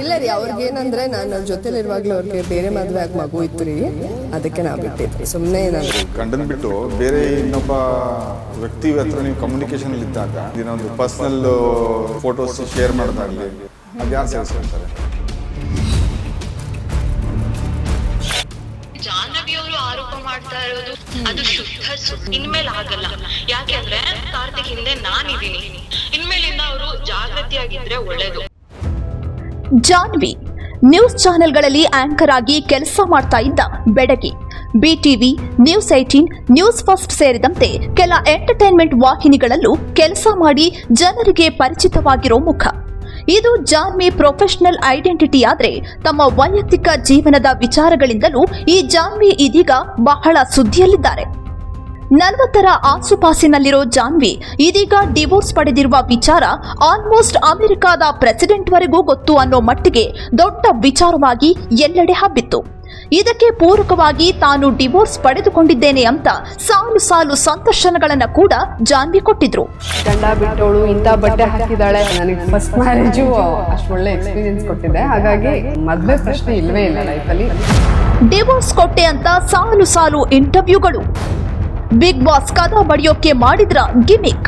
ಇಲ್ಲ ರೀ ಅವ್ರಿಗೆ ಏನಂದ್ರೆ ನಾನು ಜೊತೆಲಿರುವಾಗ್ಲೂ ಅವ್ರಿಗೆ ಬೇರೆ ಮದುವೆ ಆಗಿ ಮಗು ಇತ್ತು ರೀ. ಅದಕ್ಕೆ ನಾ ಬಿಟ್ಟಿದ್ವಿ. ಸುಮ್ಮನೆ ನಾನು ಗಂಡನ್ ಬಿಟ್ಟು ಬೇರೆ ಇನ್ನೊಬ್ಬ ವ್ಯಕ್ತಿ ಹತ್ರ ನೀವು ಕಮ್ಯುನಿಕೇಶನ್ ಇದ್ದಾಗ ಇದನ್ನೊಂದು ಪರ್ಸನಲ್ ಫೋಟೋಸ್ ಶೇರ್ ಮಾಡೋದಾಗ್ಲಿ ಅದು ಯಾರು ಸೇರಿಸ್ಕೊಳ್ತಾರೆ ಜಾಹ್ನವಿಯವರು ಆರೋಪ ಮಾಡ್ತಾ ಇರೋದು ಅದು ಶುದ್ಧ ಸುಳ್ಳು ಇನ್ಮೇಲೆ ಆಗಲ್ಲ. ಯಾಕೆಂದ್ರೆ ಕಾರ್ತಿಕ್ ಹಿಂದೆ ನಾನಿದ್ದೀನಿ. ಇನ್ಮೇಲಿಂದ ಅವರು ಜಾಗೃತಿಯಾಗಿದ್ರೆ ಒಳ್ಳೇದು. ಜಾನ್ವಿ ನ್ಯೂಸ್ ಚಾನೆಲ್ಗಳಲ್ಲಿ ಆಂಕರ್ ಆಗಿ ಕೆಲಸ ಮಾಡ್ತಾ ಇದ್ದ ಬೆಡಗಿ. BTV news eighteen news first ಸೇರಿದಂತೆ ಕೆಲ ಎಂಟರ್ಟೈನ್ಮೆಂಟ್ ವಾಹಿನಿಗಳಲ್ಲೂ ಕೆಲಸ ಮಾಡಿ ಜನರಿಗೆ ಪರಿಚಿತವಾಗಿರೋ ಮುಖ. ಇದು ಜಾನ್ವಿ ಪ್ರೊಫೆಷನಲ್ ಐಡೆಂಟಿಟಿ ಆದರೆ ತಮ್ಮ ವೈಯಕ್ತಿಕ ಜೀವನದ ವಿಚಾರಗಳಿಂದಲೂ ಈ ಜಾನ್ವಿ ಇದೀಗ ಬಹಳ ಸುದ್ದಿಯಲ್ಲಿದ್ದಾರೆ. ನಲವತ್ತರ ಆಸುಪಾಸಿನಲ್ಲಿರೋ ಜಾನ್ವಿ ಇದೀಗ ಡಿವೋರ್ಸ್ ಪಡೆದಿರುವ ವಿಚಾರ ಆಲ್ಮೋಸ್ಟ್ ಅಮೆರಿಕಾದ ಪ್ರೆಸಿಡೆಂಟ್ವರೆಗೂ ಗೊತ್ತು ಅನ್ನೋ ಮಟ್ಟಿಗೆ ದೊಡ್ಡ ವಿಚಾರವಾಗಿ ಎಲ್ಲೆಡೆ ಹಬ್ಬಿತ್ತು. ಇದಕ್ಕೆ ಪೂರಕವಾಗಿ ತಾನು ಡಿವೋರ್ಸ್ ಪಡೆದುಕೊಂಡಿದ್ದೇನೆ ಅಂತ ಸಾಲು ಸಾಲು ಸಂದರ್ಶನಗಳನ್ನ ಕೂಡ ಜಾನ್ವಿ ಕೊಟ್ಟಿದ್ರು. ಗಂಡ ಬಿಟ್ಟವಳು ಇಂಥ ಬಟ್ಟೆ ಹಾಕಿದಾಳೆ ನನಗೆ ಫಸ್ಟ್ ಮ್ಯಾರೇಜು ಅಷ್ಟು ಒಳ್ಳೆ ಎಕ್ಸ್ಪೀರಿಯನ್ಸ್ ಕೊಟ್ಟಿದೆ. ಹಾಗಾಗಿ ಮದ್ವೆ ಪ್ರಶ್ನೆ ಇಲ್ವೇ ಇಲ್ಲ ಲೈಫಲ್ಲಿ ಡಿವೋರ್ಸ್ ಕೊಟ್ಟೆ ಅಂತ ಸಾಲು ಸಾಲು ಇಂಟರ್ವ್ಯೂಗಳು ಬಿಗ್ ಬಾಸ್ ಕದ ಬಡಿಯೋಕೆ ಮಾಡಿದ್ರ ಗಿಮಿಕ್.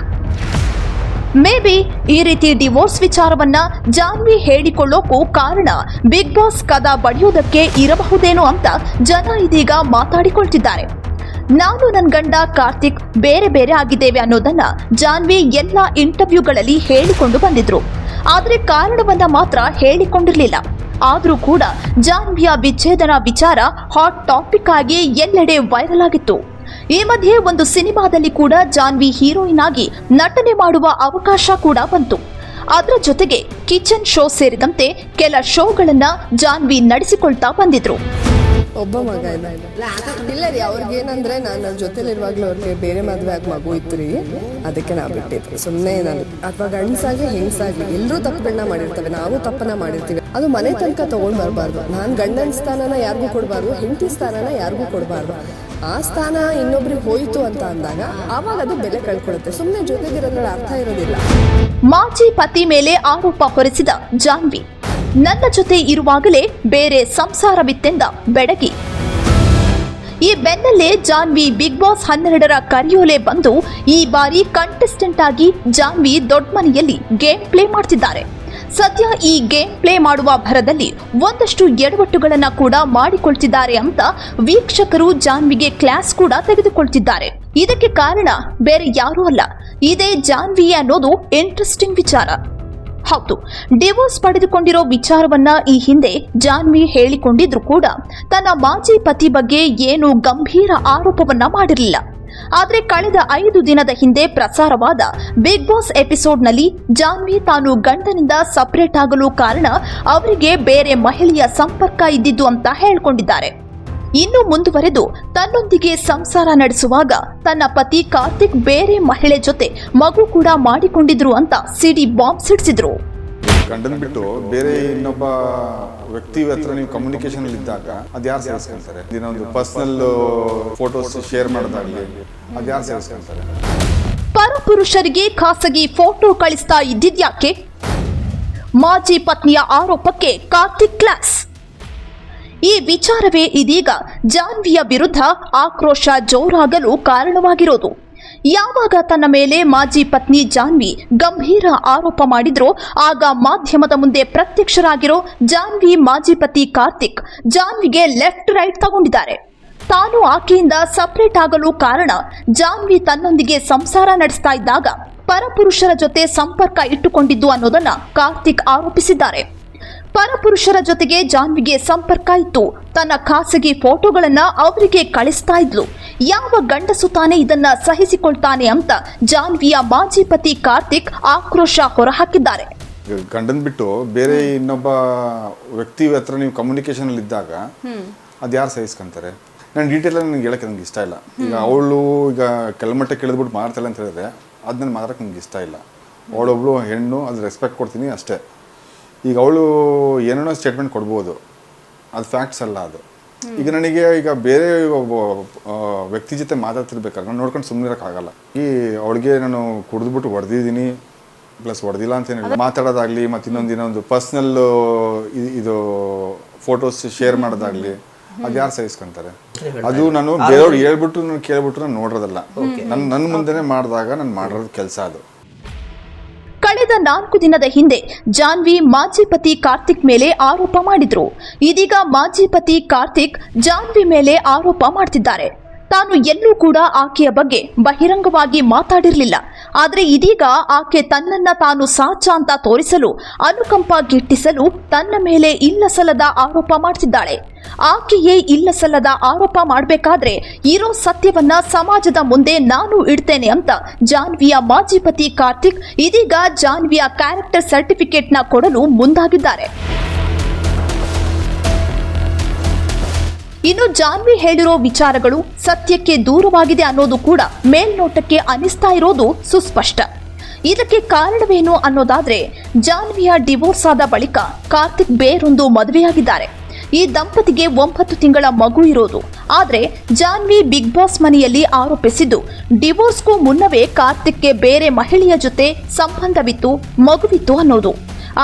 ಮೇ ಬಿ ಈ ರೀತಿ ಡಿವೋರ್ಸ್ ವಿಚಾರವನ್ನ ಜಾನ್ವಿ ಹೇಳಿಕೊಳ್ಳೋಕ್ಕೂ ಕಾರಣ ಬಿಗ್ ಬಾಸ್ ಕದ ಬಡಿಯೋದಕ್ಕೆ ಇರಬಹುದೇನೋ ಅಂತ ಜನ ಇದೀಗ ಮಾತಾಡಿಕೊಳ್ತಿದ್ದಾರೆ. ನಾನು ನನ್ನ ಗಂಡ ಕಾರ್ತಿಕ್ ಬೇರೆ ಬೇರೆ ಆಗಿದ್ದೇವೆ ಅನ್ನೋದನ್ನ ಜಾನ್ವಿ ಎಲ್ಲ ಇಂಟರ್ವ್ಯೂಗಳಲ್ಲಿ ಹೇಳಿಕೊಂಡು ಬಂದಿದ್ರು. ಆದ್ರೆ ಕಾರಣವನ್ನ ಮಾತ್ರ ಹೇಳಿಕೊಂಡಿರಲಿಲ್ಲ. ಆದರೂ ಕೂಡ ಜಾನ್ವಿಯ ವಿಚ್ಛೇದನ ವಿಚಾರ ಹಾಟ್ ಟಾಪಿಕ್ ಆಗಿ ಎಲ್ಲೆಡೆ ವೈರಲ್ ಆಗಿತ್ತು. ಈ ಮಧ್ಯೆ ಒಂದು ಸಿನಿಮಾದಲ್ಲಿ ಕೂಡ ಜಾನ್ವಿ ಹೀರೋಯಿನ್ ಆಗಿ ನಟನೆ ಮಾಡುವ ಅವಕಾಶ ಕೂಡ ಬಂತು. ಅದರ ಜೊತೆಗೆ ಕಿಚನ್ ಶೋ ಸೇರಿದಂತೆ ಕೆಲ ಶೋಗಳನ್ನ ಜಾನ್ವಿ ನಡೆಸಿಕೊಳ್ತಾ ಬಂದಿದ್ರು. ಒಬ್ಬ ಮಗ ಇದೆ ಇಲ್ಲ ರೀ ಅವ್ರಿಗೆ ಏನಂದ್ರೆ ನಾನು ನನ್ನ ಜೊತೆಲಿರುವಾಗ್ಲೂ ಅವ್ರಿಗೆ ಬೇರೆ ಮದುವೆ ಆಗಿ ಮಗು ಇತ್ತು ರೀ. ಅದಕ್ಕೆ ನಾ ಬಿಟ್ಟಿದ್ವಿ. ಸುಮ್ಮನೆ ನಾನು ಅಥವಾ ಗಂಡಸಾಗಿ ಹೆಂಗ್ಸಾಗ್ಲಿ ಎಲ್ಲರೂ ತಪ್ಪುಗಳನ್ನ ಮಾಡಿರ್ತೇವೆ. ನಾವು ತಪ್ಪನ್ನ ಮಾಡಿರ್ತೀವಿ. ಅದು ಮನೆ ತನಕ ತಗೊಂಡ್ ಬರಬಾರ್ದು. ನಾನು ಗಂಡನ ಸ್ಥಾನನ ಯಾರಿಗೂ ಕೊಡಬಾರ್ದು ಹೆಂಡತಿ ಸ್ಥಾನನ ಯಾರಿಗೂ ಕೊಡಬಾರ್ದು. ಆ ಸ್ಥಾನ ಇನ್ನೊಬ್ರಿಗೆ ಹೋಯಿತು ಅಂತ ಅಂದಾಗ ಆವಾಗ ಅದು ಬೆಲೆ ಕಳ್ಕೊಳ್ಳುತ್ತೆ ಸುಮ್ಮನೆ ಜೊತೆಗಿರೋದ್ರ ಅರ್ಥ ಇರೋದಿಲ್ಲ. ಮಾಜಿ ಪತಿ ಮೇಲೆ ಆರೋಪ ಹೊರಿಸಿದ ಜಾನ್ವಿ. ನನ್ನ ಜೊತೆ ಇರುವಾಗಲೇ ಬೇರೆ ಸಂಸಾರವಿತ್ತೆಂದ ಬೆಡಗಿ. ಈ ಬೆನ್ನಲ್ಲೇ ಜಾನ್ವಿ ಬಿಗ್ ಬಾಸ್ ಹನ್ನೆರಡರ ಕರಿಯೋಲೆ ಬಂದು ಈ ಬಾರಿ ಕಂಟೆಸ್ಟೆಂಟ್ ಆಗಿ ಜಾನ್ವಿ ದೊಡ್ಡ ಮನೆಯಲ್ಲಿ ಗೇಮ್ ಪ್ಲೇ ಮಾಡ್ತಿದ್ದಾರೆ. ಸದ್ಯ ಈ ಗೇಮ್ ಪ್ಲೇ ಮಾಡುವ ಭರದಲ್ಲಿ ಒಂದಷ್ಟು ಎಡವಟ್ಟುಗಳನ್ನ ಕೂಡ ಮಾಡಿಕೊಳ್ತಿದ್ದಾರೆ ಅಂತ ವೀಕ್ಷಕರು ಜಾನ್ವಿಗೆ ಕ್ಲಾಸ್ ಕೂಡ ತೆಗೆದುಕೊಳ್ತಿದ್ದಾರೆ. ಇದಕ್ಕೆ ಕಾರಣ ಬೇರೆ ಯಾರೂ ಅಲ್ಲ. ಇದೇ ಜಾನ್ವಿ ಅನ್ನೋದು ಇಂಟ್ರೆಸ್ಟಿಂಗ್ ವಿಚಾರ. ಹೌದು. ಡಿವೋರ್ಸ್ ಪಡೆದುಕೊಂಡಿರೋ ವಿಚಾರವನ್ನ ಈ ಹಿಂದೆ ಜಾನ್ವಿ ಹೇಳಿಕೊಂಡಿದ್ರು ಕೂಡ. ತನ್ನ ಮಾಜಿ ಪತಿ ಬಗ್ಗೆ ಏನು ಗಂಭೀರ ಆರೋಪವನ್ನ ಮಾಡಿರಲಿಲ್ಲ. ಆದರೆ ಕಳೆದ ಐದು ದಿನದ ಹಿಂದೆ ಪ್ರಸಾರವಾದ ಬಿಗ್ ಬಾಸ್ ಎಪಿಸೋಡ್ನಲ್ಲಿ ಜಾನ್ವಿ ತಾನು ಗಂಡನಿಂದ ಸಪರೇಟ್ ಆಗಲು ಕಾರಣ ಅವರಿಗೆ ಬೇರೆ ಮಹಿಳೆಯ ಸಂಪರ್ಕ ಇದ್ದಿದ್ದು ಅಂತ ಹೇಳ್ಕೊಂಡಿದ್ದಾರೆ. ಇನ್ನು ಮುಂದುವರೆದು ತನ್ನೊಂದಿಗೆ ಸಂಸಾರ ನಡೆಸುವಾಗ ತನ್ನ ಪತಿ ಕಾರ್ತಿಕ್ ಬೇರೆ ಮಹಿಳೆ ಜೊತೆ ಮಗು ಕೂಡ ಮಾಡಿಕೊಂಡಿದ್ರು ಅಂತ ಸಿಡಿ ಬಾಂಬ್ ಸಿಡಿಸಿದ್ರು. ಗಂಡನ್ ಬಿಟ್ಟು ಬೇರೆ ಇನ್ನೊಬ್ಬ ವ್ಯಕ್ತಿ ಹತ್ರ ನೀವು ಕಮ್ಯುನಿಕೇಶನ್ ಇದ್ದಾಗ ಅದು ಯಾರು ಸೇರಿಸ್ಕೊಳ್ತಾರೆ ಒಂದು ಪರ್ಸನಲ್ ಫೋಟೋಸ್ ಶೇರ್ ಮಾಡೋದಾಗ್ಲಿ ಅದು ಯಾರು ಸೇರಿಸ್ಕೊಳ್ತಾರೆ ಪರಪುರುಷರಿಗೆ ಖಾಸಗಿ ಫೋಟೋ ಕಳಿಸ್ತಾ ಇದ್ದಿದ್ಯಾಕೆ? ಮಾಜಿ ಪತ್ನಿಯ ಆರೋಪಕ್ಕೆ ಕಾರ್ತಿಕ್ ಕ್ಲಾಸ್ ಈ ವಿಚಾರವೇ ಇದೀಗ ಜಾನ್ವಿಯ ವಿರುದ್ಧ ಆಕ್ರೋಶ ಜೋರಾಗಲು ಕಾರಣವಾಗಿರೋದು. ಯಾವಾಗ ತನ್ನ ಮೇಲೆ ಮಾಜಿ ಪತ್ನಿ ಜಾನ್ವಿ ಗಂಭೀರ ಆರೋಪ ಮಾಡಿದ್ರೋ, ಆಗ ಮಾಧ್ಯಮದ ಮುಂದೆ ಪ್ರತ್ಯಕ್ಷರಾಗಿರೋ ಜಾನ್ವಿ ಮಾಜಿ ಪತಿ ಕಾರ್ತಿಕ್ ಜಾನ್ವಿಗೆ ಲೆಫ್ಟ್ ರೈಟ್ ತಗೊಂಡಿದ್ದಾರೆ. ತಾನು ಆಕೆಯಿಂದ ಸಪರೇಟ್ ಆಗಲು ಕಾರಣ ಜಾನ್ವಿ ತನ್ನೊಂದಿಗೆ ಸಂಸಾರ ನಡೆಸ್ತಾ ಇದ್ದಾಗ ಪರಪುರುಷರ ಜೊತೆ ಸಂಪರ್ಕ ಇಟ್ಟುಕೊಂಡಿದ್ದು ಅನ್ನೋದನ್ನ ಕಾರ್ತಿಕ್ ಆರೋಪಿಸಿದ್ದಾರೆ. ಪರಪುರುಷರ ಜೊತೆಗೆ ಜಾನ್ವಿಗೆ ಸಂಪರ್ಕ ಇತ್ತು. ತನ್ನ ಖಾಸಗಿ ಫೋಟೋಗಳನ್ನ ಅವರಿಗೆ ಕಳಿಸ್ತಾ ಇದ್ಲು. ಯಾವ ಗಂಡಸು ತಾನೆ ಇದನ್ನ ಸಹಿಸಿಕೊಳ್ತಾನೆ ಅಂತ ಜಾನ್ವಿಯ ಮಾಜಿ ಪತಿ ಕಾರ್ತಿಕ್ ಆಕ್ರೋಶ ಹೊರಹಾಕಿದ್ದಾರೆ. ಗಂಡನ್ ಬಿಟ್ಟು ಬೇರೆ ಇನ್ನೊಬ್ಬ ವ್ಯಕ್ತಿ ಹತ್ರ ನೀವು ಕಮ್ಯುನಿಕೇಶನ್ ಅಲ್ಲಿ ಇದ್ದಾಗ ಅದು ಯಾರು ಸಹಿಸ್ಕೊಂತಾರೆ? ನಾನು ಡೀಟೇಲ್ ನನಗೆ ಹೇಳಕ್ಕೆ ನನಗೆ ಇಷ್ಟ ಇಲ್ಲ. ಈಗ ಅವಳು ಈಗ ಕೆಳಮಟ್ಟ ಕೇಳಿದ್ಬಿಟ್ಟು ಮಾಡ್ತಾಳೆ ಅಂತ ಹೇಳಿದ್ರೆ ಅದನ್ನ ನಾನು ಮಾತಾಡಕ್ಕೆ ನನಗೆ ಇಷ್ಟ ಇಲ್ಲ. ಅವಳೊಬ್ಳು ಹೆಣ್ಣು ಅದು ರೆಸ್ಪೆಕ್ಟ್ ಕೊಡ್ತೀನಿ ಅಷ್ಟೇ. ಈಗ ಅವಳು ಏನೇನೋ ಸ್ಟೇಟ್ಮೆಂಟ್ ಕೊಡ್ಬೋದು. ಅದು ಫ್ಯಾಕ್ಟ್ಸ್ ಅಲ್ಲ ಅದು. ಈಗ ನನಗೆ ಈಗ ಬೇರೆ ಒಬ್ಬ ವ್ಯಕ್ತಿ ಜೊತೆ ಮಾತಾಡ್ತಿರ್ಬೇಕಾದ್ರೆ ನಾನು ನೋಡ್ಕೊಂಡು ಸುಮ್ಮನೆ ಇರೋಕ್ಕಾಗಲ್ಲ. ಈ ಅವಳಿಗೆ ನಾನು ಕುಡಿದ್ಬಿಟ್ಟು ಹೊಡೆದಿದ್ದೀನಿ ಪ್ಲಸ್ ಹೊಡೆದಿಲ್ಲ ಅಂತ ಹೇಳಿ ಮಾತಾಡೋದಾಗ್ಲಿ ಮತ್ತು ಇನ್ನೊಂದು ಇನ್ನೊಂದು ಪರ್ಸ್ನಲ್ ಇದು ಫೋಟೋಸ್ ಶೇರ್ ಮಾಡೋದಾಗ್ಲಿ ಅದು ಯಾರು ಸಹಿಸ್ಕೊಂತಾರೆ ಅದು ನಾನು ಬೇರೆಯವ್ರು ಹೇಳ್ಬಿಟ್ಟು ನಾನು ಕೇಳ್ಬಿಟ್ಟು ನಾನು ನೋಡೋದಲ್ಲ ನನ್ನ ನನ್ನ ಮುಂದೆನೇ ಮಾಡಿದಾಗ ನಾನು ಮಾಡಿರೋದು ಕೆಲಸ ಅದು. ನಾಲ್ಕು ದಿನದ ಹಿಂದೆ ಜಾನ್ವಿ ಮಾಜಿ ಪತಿ ಕಾರ್ತಿಕ್ ಮೇಲೆ ಆರೋಪ ಮಾಡಿದ್ರು. ಇದೀಗ ಮಾಜಿ ಪತಿ ಕಾರ್ತಿಕ್ ಜಾನ್ವಿ ಮೇಲೆ ಆರೋಪ ಮಾಡ್ತಿದ್ದಾರೆ. ತಾನು ಎಲ್ಲೂ ಕೂಡ ಆಕೆಯ ಬಗ್ಗೆ ಬಹಿರಂಗವಾಗಿ ಮಾತಾಡಿರಲಿಲ್ಲ. ಆದರೆ ಇದೀಗ ಆಕೆ ತನ್ನನ್ನ ತಾನು ಸಾಚ ಅಂತ ತೋರಿಸಲು, ಅನುಕಂಪ ಗಿಟ್ಟಿಸಲು ತನ್ನ ಮೇಲೆ ಇಲ್ಲಸಲ್ಲದ ಆರೋಪ ಮಾಡ್ತಿದ್ದಾಳೆ. ಆಕೆಯೇ ಇಲ್ಲಸಲ್ಲದ ಆರೋಪ ಮಾಡಬೇಕಾದ್ರೆ ಇರೋ ಸತ್ಯವನ್ನ ಸಮಾಜದ ಮುಂದೆ ನಾನು ಇಡ್ತೇನೆ ಅಂತ ಜಾನ್ವಿಯ ಮಾಜಿ ಪತಿ ಕಾರ್ತಿಕ್ ಇದೀಗ ಜಾನ್ವಿಯ ಕ್ಯಾರೆಕ್ಟರ್ ಸರ್ಟಿಫಿಕೇಟ್ನ ಕೊಡಲು ಮುಂದಾಗಿದ್ದಾರೆ. ಇನ್ನು ಜಾನ್ವಿ ಹೇಳಿರೋ ವಿಚಾರಗಳು ಸತ್ಯಕ್ಕೆ ದೂರವಾಗಿದೆ ಅನ್ನೋದು ಕೂಡ ಮೇಲ್ನೋಟಕ್ಕೆ ಅನಿಸ್ತಾ ಇರೋದು ಸುಸ್ಪಷ್ಟ. ಇದಕ್ಕೆ ಕಾರಣವೇನು ಅನ್ನೋದಾದ್ರೆ ಜಾನ್ವಿಯ ಡಿವೋರ್ಸ್ ಆದ ಬಳಿಕ ಕಾರ್ತಿಕ್ ಬೇರೊಂದು ಮದುವೆಯಾಗಿದ್ದಾರೆ. ಈ ದಂಪತಿಗೆ ಒಂಬತ್ತು ತಿಂಗಳ ಮಗು ಇರೋದು. ಆದರೆ ಜಾನ್ವಿ ಬಿಗ್ ಬಾಸ್ ಮನೆಯಲ್ಲಿ ಆರೋಪಿಸಿದ್ದು. ಡಿವೋರ್ಸ್ಗೂ ಮುನ್ನವೇ ಕಾರ್ತಿಕ್ಗೆ ಬೇರೆ ಮಹಿಳೆಯ ಜೊತೆ ಸಂಬಂಧವಿತ್ತು, ಮಗುವಿತ್ತು ಅನ್ನೋದು.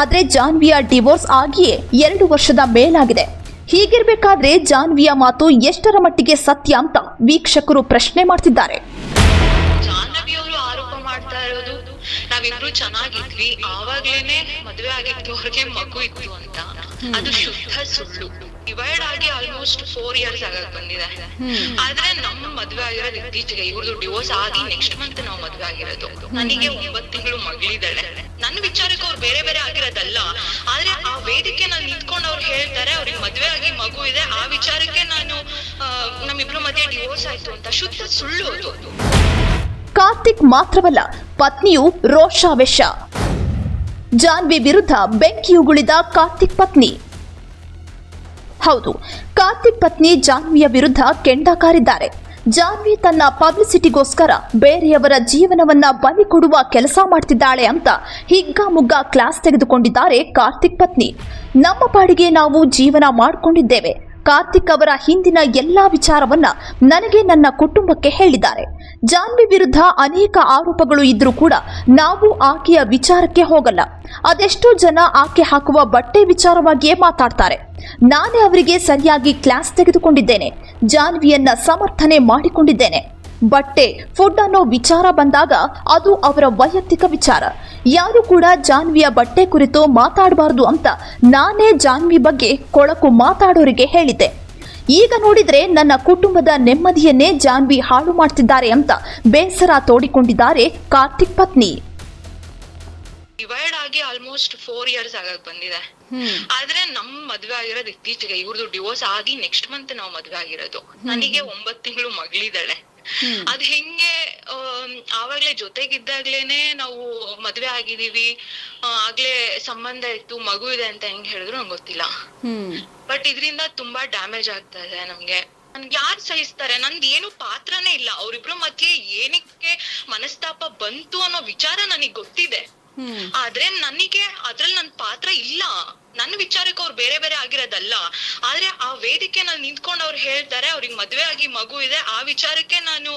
ಆದರೆ ಜಾನ್ವಿಯ ಡಿವೋರ್ಸ್ ಆಗಿಯೇ ಎರಡು ವರ್ಷದ ಮೇಲಾಗಿದೆ. ಹೀಗಿರ್ಬೇಕಾದ್ರೆ ಜಾನ್ವಿಯ ಮಾತು ಎಷ್ಟರ ಮಟ್ಟಿಗೆ ಸತ್ಯ ಅಂತ ವೀಕ್ಷಕರು ಪ್ರಶ್ನೆ ಮಾಡ್ತಿದ್ದಾರೆ. ನಾವಿಬ್ರು ಚೆನ್ನಾಗಿದ್ವಿ, ಆವಾಗ್ಲೇನೆ ಮದ್ವೆ ಆಗಿತ್ತು ಅವ್ರಿಗೆ ಮಗು ಇತ್ತು ಅಂತ. ಅದು ಶುದ್ಧ ಸುಳ್ಳು. ಡಿವೈಡ್ ಆಗಿ ಆಲ್ಮೋಸ್ಟ್ ಫೋರ್ ಇಯರ್ಸ್ ಆಗಕ್ ಬಂದಿದೆ. ಆದ್ರೆ ನಮ್ ಮದ್ವೆ ಆಗಿರೋದು ಇತ್ತೀಚೆಗೆ ಇವ್ರದ್ದು ಡಿವೋರ್ಸ್ ಆಗಿ ನೆಕ್ಸ್ಟ್ ಮಂತ್ ನಾವು ಮದ್ವೆ ಆಗಿರೋದು. ನನಗೆ ಒಂಬತ್ ತಿಂಗಳು ಮಗಳಿದ್ದಾಳೆ. ನನ್ನ ವಿಚಾರಕ್ಕೆ ಅವ್ರು ಬೇರೆ ಬೇರೆ ಆಗಿರೋದಲ್ಲ. ಆದ್ರೆ ಆ ವೇದಿಕೆ ನಾನು ನಿಂತ್ಕೊಂಡು ಅವ್ರು ಹೇಳ್ತಾರೆ ಅವ್ರಿಗೆ ಮದ್ವೆ ಆಗಿ ಮಗು ಇದೆ. ಆ ವಿಚಾರಕ್ಕೆ ನಾನು ನಮ್ಮಿಬ್ರು ಮಧ್ಯೆ ಡಿವೋರ್ಸ್ ಆಯ್ತು ಅಂತ. ಶುದ್ಧ ಸುಳ್ಳು ಅದು. ಕಾರ್ತಿಕ್ ಮಾತ್ರವಲ್ಲ ಪತ್ನಿಯು ರೋಷಾವೆಶ. ಜಾನ್ವಿ ವಿರುದ್ಧ ಬೆಂಕಿಯುಗುಳಿದ ಕಾರ್ತಿಕ್ ಪತ್ನಿ. ಹೌದು, ಕಾರ್ತಿಕ್ ಪತ್ನಿ ಜಾನ್ವಿಯ ವಿರುದ್ಧ ಕೆಂಡ ಕಾರಿದ್ದಾರೆ. ಜಾನ್ವಿ ತನ್ನ ಪಬ್ಲಿಸಿಟಿಗೋಸ್ಕರ ಬೇರೆಯವರ ಜೀವನವನ್ನ ಬಲಿ ಕೊಡುವ ಕೆಲಸ ಮಾಡ್ತಿದ್ದಾಳೆ ಅಂತ ಹಿಗ್ಗಾಮುಗ್ಗಾ ಕ್ಲಾಸ್ ತೆಗೆದುಕೊಂಡಿದ್ದಾರೆ ಕಾರ್ತಿಕ್ ಪತ್ನಿ. ನಮ್ಮ ಪಾಡಿಗೆ ನಾವು ಜೀವನ ಮಾಡಿಕೊಂಡಿದ್ದೇವೆ. ಕಾರ್ತಿಕ್ ಅವರ ಹಿಂದಿನ ಎಲ್ಲಾ ವಿಚಾರವನ್ನ ನನಗೆ ನನ್ನ ಕುಟುಂಬಕ್ಕೆ ಹೇಳಿದ್ದಾರೆ. ಜಾನ್ವಿ ವಿರುದ್ಧ ಅನೇಕ ಆರೋಪಗಳು ಇದ್ರೂ ಕೂಡ ನಾವು ಆಕೆಯ ವಿಚಾರಕ್ಕೆ ಹೋಗಲ್ಲ. ಅದೆಷ್ಟೋ ಜನ ಆಕೆ ಹಾಕುವ ಬಟ್ಟೆ ವಿಚಾರವಾಗಿಯೇ ಮಾತಾಡ್ತಾರೆ. ನಾನೇ ಅವರಿಗೆ ಸರಿಯಾಗಿ ಕ್ಲಾಸ್ ತೆಗೆದುಕೊಂಡಿದ್ದೇನೆ. ಜಾನ್ವಿಯನ್ನ ಸಮರ್ಥನೆ ಮಾಡಿಕೊಂಡಿದ್ದೇನೆ. ಬಟ್ಟೆ, ಫುಡ್ ಅನ್ನೋ ವಿಚಾರ ಬಂದಾಗ ಅದು ಅವರ ವೈಯಕ್ತಿಕ ವಿಚಾರ. ಯಾರು ಕೂಡ ಜಾನ್ವಿಯ ಬಟ್ಟೆ ಕುರಿತು ಮಾತಾಡಬಾರದು ಅಂತ ನಾನೇ ಜಾನ್ವಿ ಬಗ್ಗೆ ಕೊಳಕು ಮಾತಾಡೋರಿಗೆ ಹೇಳಿದ್ದೆ. ಈಗ ನೋಡಿದ್ರೆ ನನ್ನ ಕುಟುಂಬದ ನೆಮ್ಮದಿಯನ್ನೇ ಜಾನ್ವಿ ಹಾಳು ಮಾಡ್ತಿದ್ದಾರೆ ಅಂತ ಬೇಸರ ತೋಡಿಕೊಂಡಿದ್ದಾರೆ ಕಾರ್ತಿಕ್ ಪತ್ನಿ. ಡಿವೈಡ್ ಆಗಿ ಆಲ್ಮೋಸ್ಟ್ ಫೋರ್ ಇಯರ್ಸ್ ಆಗಕ್ ಬಂದಿದೆ. ಆದ್ರೆ ನಮ್ ಮದ್ವೆ ಆಗಿರೋದು ಇತ್ತೀಚೆಗೆ ಇವ್ರದ್ದು ಡಿವೋರ್ಸ್ ಆಗಿ ನೆಕ್ಸ್ಟ್ ಮಂತ್ ನಾವು ಮದ್ವೆ ಆಗಿರೋದು. ನನಗೆ ಒಂಬತ್ ತಿಂಗಳು ಮಗಳಿದ್ದಾಳೆ. ಅದ್ ಹೆಂಗೆ ಆವಾಗ್ಲೇ ಜೊತೆಗಿದ್ದಾಗ್ಲೇನೆ ನಾವು ಮದ್ವೆ ಆಗಿದೀವಿ ಆಗ್ಲೇ ಸಂಬಂಧ ಇತ್ತು ಮಗು ಇದೆ ಅಂತ ಹೆಂಗ್ ಹೇಳಿದ್ರು ನಂಗೆ ಗೊತ್ತಿಲ್ಲ. ಬಟ್ ಇದ್ರಿಂದ ತುಂಬಾ ಡ್ಯಾಮೇಜ್ ಆಗ್ತಾ ಇದೆ ನಮ್ಗೆ. ನನ್ಗೆ ಯಾರು ಸಹಿಸ್ತಾರೆ? ನಂದ್ ಏನು ಪಾತ್ರನೇ ಇಲ್ಲ. ಅವ್ರಿಬ್ರು ಮಧ್ಯೆ ಏನಕ್ಕೆ ಮನಸ್ತಾಪ ಬಂತು ಅನ್ನೋ ವಿಚಾರ ನನಗ್ ಗೊತ್ತಿದೆ. ಆದ್ರೆ ನನಗೆ ಅದ್ರಲ್ಲಿ ನನ್ ಪಾತ್ರ ಇಲ್ಲ. ನನ್ನ ವಿಚಾರಕ್ಕೆ ಅವ್ರು ಬೇರೆ ಬೇರೆ ಆಗಿರೋದಲ್ಲ. ಆದ್ರೆ ಆ ವೇದಿಕೆನಲ್ಲಿ ನಿಂತ್ಕೊಂಡು ಅವ್ರು ಹೇಳ್ತಾರೆ ಅವ್ರಿಗೆ ಮದ್ವೆ ಆಗಿ ಮಗು ಇದೆ ಆ ವಿಚಾರಕ್ಕೆ ನಾನು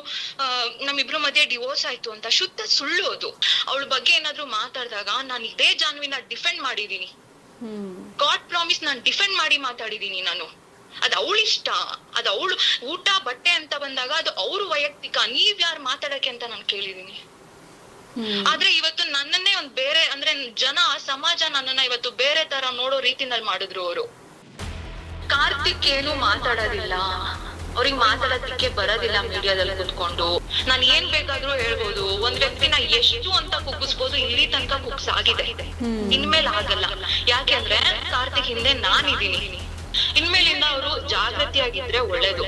ನಮ್ಮಿಬ್ರು ಮಧ್ಯೆ ಡಿವೋರ್ಸ್ ಆಯ್ತು ಅಂತ ಶುದ್ಧ ಸುಳ್ಳು ಅದು. ಅವಳ ಬಗ್ಗೆ ಏನಾದ್ರು ಮಾತಾಡಿದಾಗ ನಾನು ಇದೇ ಜಾನ್ವಿನ ಡಿಫೆಂಡ್ ಮಾಡಿದೀನಿ. ಗಾಡ್ ಪ್ರಾಮಿಸ್ ನಾನು ಡಿಫೆಂಡ್ ಮಾಡಿ ಮಾತಾಡಿದೀನಿ ನಾನು. ಅದ್ ಅವಳು ಇಷ್ಟ. ಅದ್ ಅವಳು ಊಟ ಬಟ್ಟೆ ಅಂತ ಬಂದಾಗ ಅದು ಅವ್ರ ವೈಯಕ್ತಿಕ. ನೀವ್ ಯಾರು ಮಾತಾಡಕ್ಕೆ ಅಂತ ನಾನು ಕೇಳಿದೀನಿ. ಆದ್ರೆ ಇವತ್ತು ನನ್ನನ್ನೇ ಒಂದ್ ಬೇರೆ ಅಂದ್ರೆ ಜನ ಸಮಾಜ ನನ್ನನ್ನ ಇವತ್ತು ಬೇರೆ ತರ ನೋಡೋ ರೀತಿನಲ್ಲಿ ಮಾಡಿದ್ರು ಅವರು. ಕಾರ್ತಿಕ್ ಏನು ಮಾತಾಡೋದಿಲ್ಲ. ಅವ್ರಿಗೆ ಮಾತಾಡೋದಕ್ಕೆ ಬರೋದಿಲ್ಲ ಮೀಡಿಯಾದಲ್ಲಿ ಕುತ್ಕೊಂಡು. ನಾನ್ ಏನ್ ಬೇಕಾದ್ರೂ ಹೇಳ್ಬೋದು. ಒಂದ್ ವ್ಯಕ್ತಿನ ಎಷ್ಟು ಅಂತ ಕುಗ್ಗಿಸ್ಬೋದು ಇಲ್ಲಿ ತನಕ ಕುಗ್ಸಾಗಿದೆ. ಇನ್ಮೇಲೆ ಆಗಲ್ಲ. ಯಾಕೆಂದ್ರೆ ಕಾರ್ತಿಕ್ ಹಿಂದೆ ನಾನಿದ್ದೀನಿ. ಇನ್ಮೇಲಿಂದ ಅವರು ಜಾಗೃತಿಯಾಗಿದ್ರೆ ಒಳ್ಳೇದು.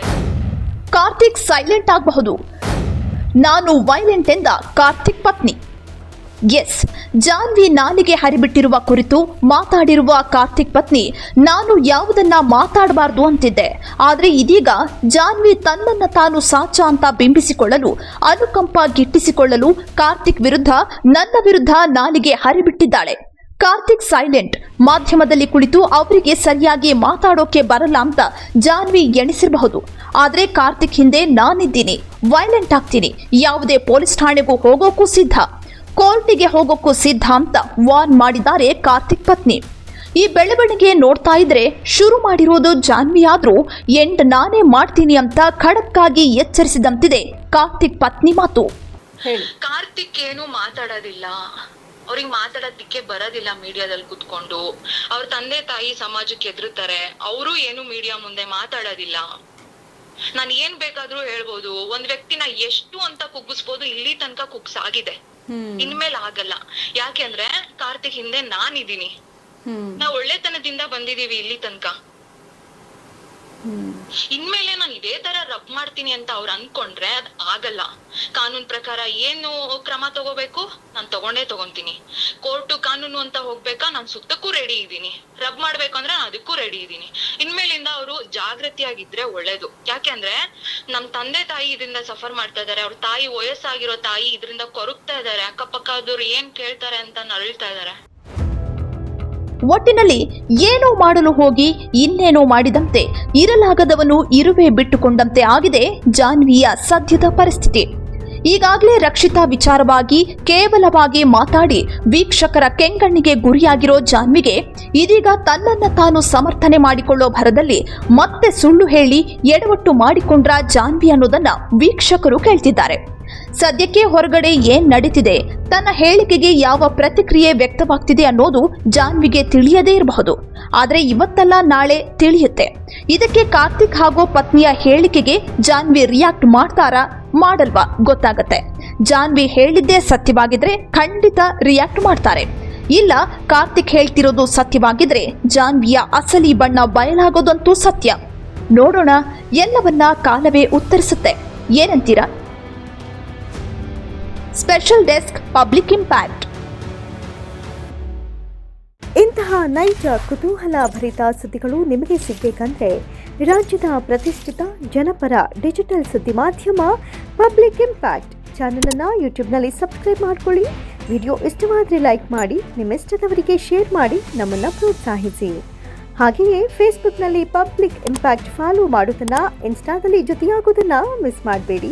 ಕಾರ್ತಿಕ್ ಸೈಲೆಂಟ್ ಆಗಬಹುದು. ನಾನು ವೈಲೆಂಟ್ ಎಂದ ಕಾರ್ತಿಕ್ ಪತ್ನಿ. ಎಸ್. ಜಾನ್ವಿ ನಾಲಿಗೆ ಹರಿಬಿಟ್ಟಿರುವ ಕುರಿತು ಮಾತಾಡಿರುವ ಕಾರ್ತಿಕ್ ಪತ್ನಿ, ನಾನು ಯಾವುದನ್ನ ಮಾತಾಡಬಾರ್ದು ಅಂತಿದ್ದೆ. ಆದರೆ ಇದೀಗ ಜಾನ್ವಿ ತನ್ನನ್ನು ತಾನು ಸಾಚ ಅಂತ ಬಿಂಬಿಸಿಕೊಳ್ಳಲು, ಅನುಕಂಪ ಗಿಟ್ಟಿಸಿಕೊಳ್ಳಲು ಕಾರ್ತಿಕ್ ವಿರುದ್ಧ ನನ್ನ ವಿರುದ್ಧ ನಾಲಿಗೆ ಹರಿಬಿಟ್ಟಿದ್ದಾಳೆ. ಕಾರ್ತಿಕ್ ಸೈಲೆಂಟ್. ಮಾಧ್ಯಮದಲ್ಲಿ ಕುಳಿತು ಅವರಿಗೆ ಸರಿಯಾಗಿ ಮಾತಾಡೋಕೆ ಬರಲ್ಲ ಅಂತ ಜಾನ್ವಿ ಎಣಿಸಿರಬಹುದು. ಆದರೆ ಕಾರ್ತಿಕ್ ಹಿಂದೆ ನಾನಿದ್ದೀನಿ. ವೈಲೆಂಟ್ ಆಗ್ತೀನಿ. ಯಾವುದೇ ಪೊಲೀಸ್ ಠಾಣೆಗೂ ಹೋಗೋಕ್ಕೂ ಸಿದ್ಧ. ಕೋರ್ಟಿಗೆ ಹೋಗೋಕ್ಕೂ ಸಿದ್ಧ ಅಂತ ವಾರ್ನ್ ಮಾಡಿದ್ದಾರೆ ಕಾರ್ತಿಕ್ ಪತ್ನಿ. ಈ ಬೆಳವಣಿಗೆ ನೋಡ್ತಾ ಇದ್ರೆ ಶುರು ಮಾಡಿರೋದು ಜಾನ್ವಿ ಆದ್ರೂ ಎಂಡ್ ನಾನೇ ಮಾಡ್ತೀನಿ ಅಂತ ಖಡಕ್ಕಾಗಿ ಎಚ್ಚರಿಸಿದಂತಿದೆ ಕಾರ್ತಿಕ್ ಪತ್ನಿ ಮಾತು. ಹೇಳಿ. ಕಾರ್ತಿಕ್ ಏನು ಮಾತಾಡೋದಿಲ್ಲ. ಅವ್ರಿಗೆ ಮಾತಾಡೋದಿಕ್ಕೆ ಬರೋದಿಲ್ಲ ಮೀಡಿಯಾದಲ್ಲಿ ಕುತ್ಕೊಂಡು. ಅವ್ರ ತಂದೆ ತಾಯಿ ಸಮಾಜಕ್ಕೆ ಎದುರುತ್ತಾರೆ ಅವರು ಏನು ಮೀಡಿಯಾ ಮುಂದೆ ಮಾತಾಡೋದಿಲ್ಲ. ನಾನು ಏನ್ ಬೇಕಾದ್ರೂ ಹೇಳ್ಬೋದು. ಒಂದ್ ವ್ಯಕ್ತಿನ ಎಷ್ಟು ಅಂತ ಕುಗ್ಗಿಸ್ಬೋದು ಇಲ್ಲಿ ತನಕ ಕುಗ್ಸಾಗಿದೆ. ಇನ್ಮೇಲೆ ಆಗಲ್ಲ. ಯಾಕೆಂದ್ರೆ ಕಾರ್ತಿಕ್ ಹಿಂದೆ ನಾನಿದ್ದೀನಿ. ನಾವ್ ಒಳ್ಳೆತನದಿಂದ ಬಂದಿದೀವಿ ಇಲ್ಲಿ ತನಕ. ಇನ್ಮೇಲೆ ನಾನು ಇದೇ ತರ ರಬ್ ಮಾಡ್ತೀನಿ ಅಂತ ಅವ್ರು ಅನ್ಕೊಂಡ್ರೆ ಅದ್ ಆಗಲ್ಲ. ಕಾನೂನ್ ಪ್ರಕಾರ ಏನು ಕ್ರಮ ತಗೋಬೇಕು? ನಾನ್ ತಗೊಂಡೇ ತಗೊಂತೀನಿ. ಕೋರ್ಟು ಕಾನೂನು ಅಂತ ಹೋಗ್ಬೇಕಾ? ನಾನ್ ಸುತ್ತಕ್ಕೂ ರೆಡಿ ಇದ್ದೀನಿ. ರಬ್ ಮಾಡ್ಬೇಕು ಅಂದ್ರೆ ನಾನ್ ಅದಕ್ಕೂ ರೆಡಿ ಇದ್ದೀನಿ. ಇನ್ಮೇಲಿಂದ ಅವರು ಜಾಗೃತಿಯಾಗಿದ್ರೆ ಒಳ್ಳೇದು. ಯಾಕೆಂದ್ರೆ ನಮ್ ತಂದೆ ತಾಯಿ ಇದರಿಂದ ಸಫರ್ ಮಾಡ್ತಾ ಇದಾರೆ. ಅವ್ರ ತಾಯಿ ವಯಸ್ಸಾಗಿರೋ ತಾಯಿ ಇದರಿಂದ ಕೊರಗ್ತಾ ಇದಾರೆ. ಅಕ್ಕಪಕ್ಕದವ್ರು ಏನ್ ಕೇಳ್ತಾರೆ ಅಂತ ನರಳ್ತಾ ಇದಾರೆ. ಒಟ್ಟಿನಲ್ಲಿ ಏನೋ ಮಾಡಲು ಹೋಗಿ ಇನ್ನೇನೋ ಮಾಡಿದಂತೆ ಇರಲಾಗದವನು ಇರುವೆ ಬಿಟ್ಟುಕೊಂಡಂತೆ ಆಗಿದೆ ಜಾನ್ವಿಯ ಸದ್ಯದ ಪರಿಸ್ಥಿತಿ. ಈಗಾಗಲೇ ರಕ್ಷಿತಾ ವಿಚಾರವಾಗಿ ಕೇವಲವಾಗಿ ಮಾತಾಡಿ ವೀಕ್ಷಕರ ಕೆಂಗಣ್ಣಿಗೆ ಗುರಿಯಾಗಿರೋ ಜಾನ್ವಿಗೆ ಇದೀಗ ತನ್ನನ್ನ ತಾನು ಸಮರ್ಥನೆ ಮಾಡಿಕೊಳ್ಳೋ ಭರದಲ್ಲಿ ಮತ್ತೆ ಸುಳ್ಳು ಹೇಳಿ ಎಡವಟ್ಟು ಮಾಡಿಕೊಂಡ್ರ ಜಾನ್ವಿ ಅನ್ನೋದನ್ನ ವೀಕ್ಷಕರು ಕೇಳ್ತಿದ್ದಾರೆ. ಸದ್ಯಕ್ಕೆ ಹೊರಗಡೆ ಏನ್ ನಡೀತಿದೆ? ತನ್ನ ಹೇಳಿಕೆಗೆ ಯಾವ ಪ್ರತಿಕ್ರಿಯೆ ವ್ಯಕ್ತವಾಗ್ತಿದೆ ಅನ್ನೋದು ಜಾನ್ವಿಗೆ ತಿಳಿಯದೇ ಇರಬಹುದು. ಆದರೆ ಇವತ್ತಲ್ಲ, ನಾಳೆ ತಿಳಿಯುತ್ತೆ. ಇದಕ್ಕೆ ಕಾರ್ತಿಕ್ ಹಾಗೂ ಪತ್ನಿಯ ಹೇಳಿಕೆಗೆ ಜಾನ್ವಿ ರಿಯಾಕ್ಟ್ ಮಾಡ್ತಾರಾ, ಮಾಡಲ್ವಾ ಗೊತ್ತಾಗತ್ತೆ. ಜಾನ್ವಿ ಹೇಳಿದ್ದೇ ಸತ್ಯವಾಗಿದ್ರೆ ಖಂಡಿತ ರಿಯಾಕ್ಟ್ ಮಾಡ್ತಾರೆ. ಇಲ್ಲ, ಕಾರ್ತಿಕ್ ಹೇಳ್ತಿರೋದು ಸತ್ಯವಾಗಿದ್ರೆ ಜಾನ್ವಿಯ ಅಸಲಿ ಬಣ್ಣ ಬಯಲಾಗೋದಂತೂ ಸತ್ಯ. ನೋಡೋಣ, ಎಲ್ಲವನ್ನ ಕಾಲವೇ ಉತ್ತರಿಸುತ್ತೆ. ಏನಂತೀರಾ? ಸ್ಪೆಷಲ್ ಡೆಸ್ಕ್ ಪಬ್ಲಿಕ್ ಇಂಪ್ಯಾಕ್ಟ್ ಇಂತಹ ನೈಜ, ಕುತೂಹಲ ಭರಿತ ಸುದ್ದಿಗಳು ನಿಮಗೆ ಸಿಗಬೇಕಂದ್ರೆ ರಾಜ್ಯದ ಪ್ರತಿಷ್ಠಿತ ಜನಪರ ಡಿಜಿಟಲ್ ಸುದ್ದಿ ಮಾಧ್ಯಮ ಪಬ್ಲಿಕ್ ಇಂಪ್ಯಾಕ್ಟ್ ಚಾನಲನ್ನು ಯೂಟ್ಯೂಬ್ನಲ್ಲಿ ಸಬ್ಸ್ಕ್ರೈಬ್ ಮಾಡ್ಕೊಳ್ಳಿ. ವಿಡಿಯೋ ಇಷ್ಟವಾದರೆ ಲೈಕ್ ಮಾಡಿ, ನಿಮ್ಮಿಷ್ಟದವರಿಗೆ ಶೇರ್ ಮಾಡಿ, ನಮ್ಮನ್ನು ಪ್ರೋತ್ಸಾಹಿಸಿ. ಹಾಗೆಯೇ ಫೇಸ್ಬುಕ್ನಲ್ಲಿ ಪಬ್ಲಿಕ್ ಇಂಪ್ಯಾಕ್ಟ್ ಫಾಲೋ ಮಾಡುವುದನ್ನು ಇನ್ಸ್ಟಾದಲ್ಲಿ ಜೊತೆಯಾಗೋದನ್ನು ಮಿಸ್ ಮಾಡಬೇಡಿ.